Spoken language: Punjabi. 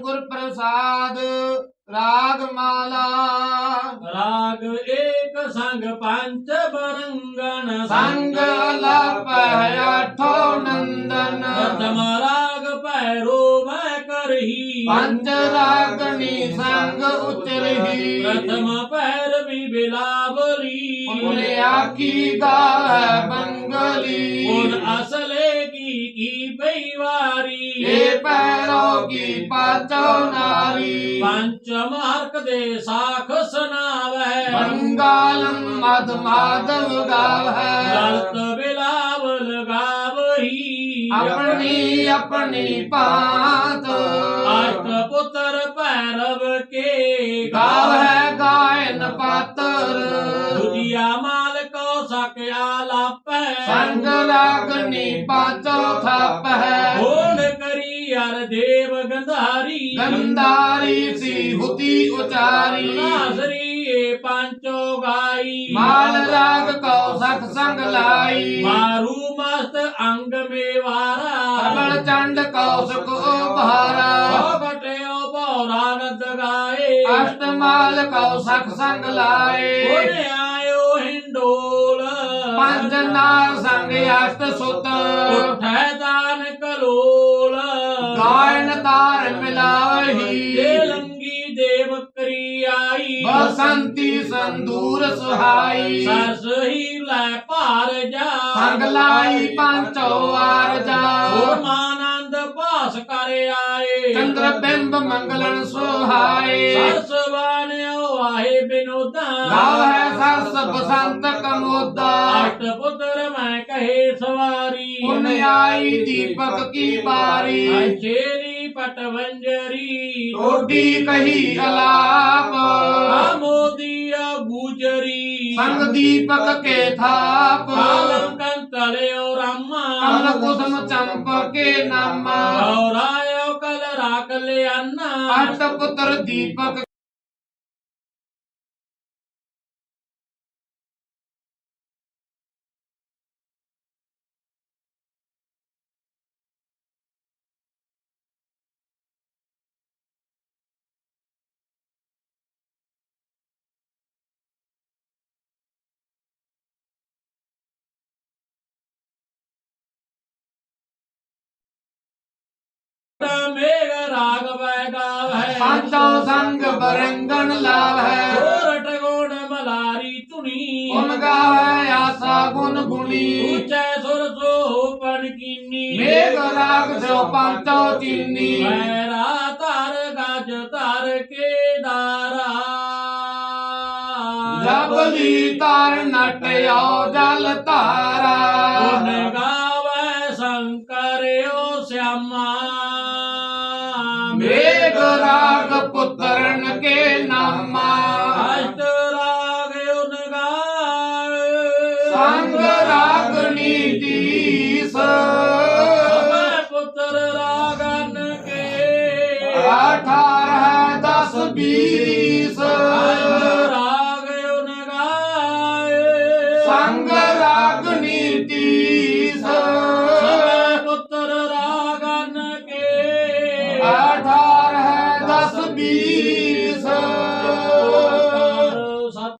ਗੁਰ ਪ੍ਰਸਾਦ ਰਾਗ ਮਾਲਾ। ਰਾਗ ਏਕ ਸੰਗ ਪੰਚ ਬਰੰਗਨ ਸੰਗ ਅਲਪਹਿ ਆਠੋ ਨੰਦਨ। ਪ੍ਰਥਮ ਰਾਗ ਭੈਰੋ ਪੰਜ ਰਾਗਣੀ ਸੰਗ ਉਚਰਹੀ ਪ੍ਰਥਮ ਭੈਰਵੀ ਬਿਲਾਵਲੀ। ਉਨ ਆਖੀ ਗਾਹੈ ਬੰਗਲੀ। ਉਨ ਅਸਲੇ ਕੀ ਕੀ ਪਈਵਾਰੀ ਏ ਪੈਰੋ ਕੀ ਪਾਚੋ ਨਾਰੀ। ਪੰਚ ਮਾਰਕ ਦੇ ਸਾਖ ਸੁਨਾਵੈ ਬੰਗਾਲੰ ਮਦ ਮਾਦਵ ਗਾਵੈ। ਲਲਤ ਬਿਲਾਵਲ ਗਾਵਹੀ ਆਪਣੀ ਆਪਣੀ ਪਾਤ ਅਸ਼ਟ ਪੁੱਤਰ ਭੈਰਵ ਕੇ ਗਾਵੈ ਗਾਇਨ ਪਾਤਰ। ਦੁਜੀਆ ਮਾਲ ਕੋ ਸਕਿਆ ਲਾਪੈ। ਸੰਗ ਰਾਗਨੀ ਪਾਚੋ ਥਾਪੈ। ਹੋਣ ਕਰੀ ਅਰ ਦੇਵ ਗੰਧਾਰੀ। ਗੰਧਾਰੀ ਸੀ ਹੁਤੀ ਉਚਾਰੀ। ਨਾਸਰੀ ਪੰਚੋ ਗਾਈ। ਮਾਲ ਰਾਗ ਕਉ ਸਖ ਸੰਗ ਲਾਈ। ਮਾਰੂ ਮਸਤ ਅੰਗ ਮੇਵਾਰਾ। ਪ੍ਰਬਲ ਚੰਡ ਕੌਸਕ ਉਭਾਰਾ ਹੋ ਘਟਿਓ ਬੋਰਾ ਨਦ ਗਾਏ। ਅਸ਼ਟ ਮਾਲ ਕਉ ਸਖ ਸੰਗ ਲਾਏ। ਉਹਨੇ ਆਇਓ ਹਿੰਡੋਲ। ਪੰਜ ਨਾਰ ਸੰਗ ਅਸ਼ਟ ਸੁਤ। ਉਠੈ ਦਾਨ ਕਲੋਲ ਗਾਇਨ ਤਾਰ ਮਿਲਾਵਹੀ ਬਸੰਤੀ ਸੰਦੂਰ ਸੁਹਾਈ। ਸਰਸ ਹੀ ਲੈ ਭਾਰ ਜਾ। ਸੰਗ ਲਾਈ ਪੰਚੋ ਆਰਜਾ ਹੋਰ ਮਾਨੰਦ ਭਾਸ ਕਰ ਆਏ। ਚੰਦਰ ਬਿੰਬ ਮੰਗਲਨ ਸੁਹਾਏ। ਸਰਸ ਬਾਣਿਓ ਆਏ ਬਿਨੋਦਾ। ਗਾਵ ਹੈ ਸਰਸ ਬਸੰਤ ਕਮੋਦਾ। ਅਸ਼ਟ ਪੁੱਤਰ ਮੈਂ ਕਹੇ ਸਵਾਰੀ। ਪੁਨ ਆਈ ਦੀਪਕ ਕੀ ਬਾਰੀ ਅਛੇਲੀ ਪਟਵੰਜਰੀ। ਟੋਡੀ ਕਹੀ ਅਲਾਪ। ਦੀਪਕ ਕੇ ਥਾਪ। ਕਾਲਮ ਕੰਤਲਿਓ ਰਾਮਾ। ਕਮਲ ਕੁਸਮ ਚੰਪਕ ਕੇ ਨਾਮਾ। ਗੌਰਾਇਓ ਕਲ ਰਾਖ ਲਿਆਨਾ। ਅਟ ਪੁੱਤਰ ਦੀਪਕ ਮੇਘ ਰਾਗ ਵੈ ਗਾਵੈ ਪੰਚੋ ਸੰਗ ਬਰੰਗਣ ਲਾਵੈ ਸੋਰਠ ਗੁਣ ਮਲਾਰੀ ਧੁਨੀ। ਗੁਣ ਗਾਵੈ ਆਸਾ ਗੁਣ ਗੁਣੀ। ਉੱਚੈ ਸੁਰ ਸੋ ਪਣ ਕੀਨੀ। ਮੇਘ ਰਾਗ ਸੋ ਪੰਚੋ ਚੀਨੀ। ਮੈਰਾ ਧਰ ਗਜ ਧਰ ਕੇ ਦਾਰਾ ਜਬਲੀ ਤਾਰ ਨਟਿਓ ਜਲ ਧਾਰਾ। ਗੁਣ ਗਾਵੈ ਰਾਗ ਪੁੱਤਰਨ ਕੇ ਨਾਮਾ। ਅਸ਼ਟ ਰਾਗ ਉਨ ਗਾਏ ਸੰਗ ਰਾਗਣੀ ਦੀਸ ਸਭੈ ਪੁੱਤਰ ਰਾਗਨ ਕੇ। ਅਠਾਰਹ ਦਸ ਬੀਸ। ਅਸ਼ਟ ਰਾਗ ਉਨ ਗਾਏ ਸੰਗ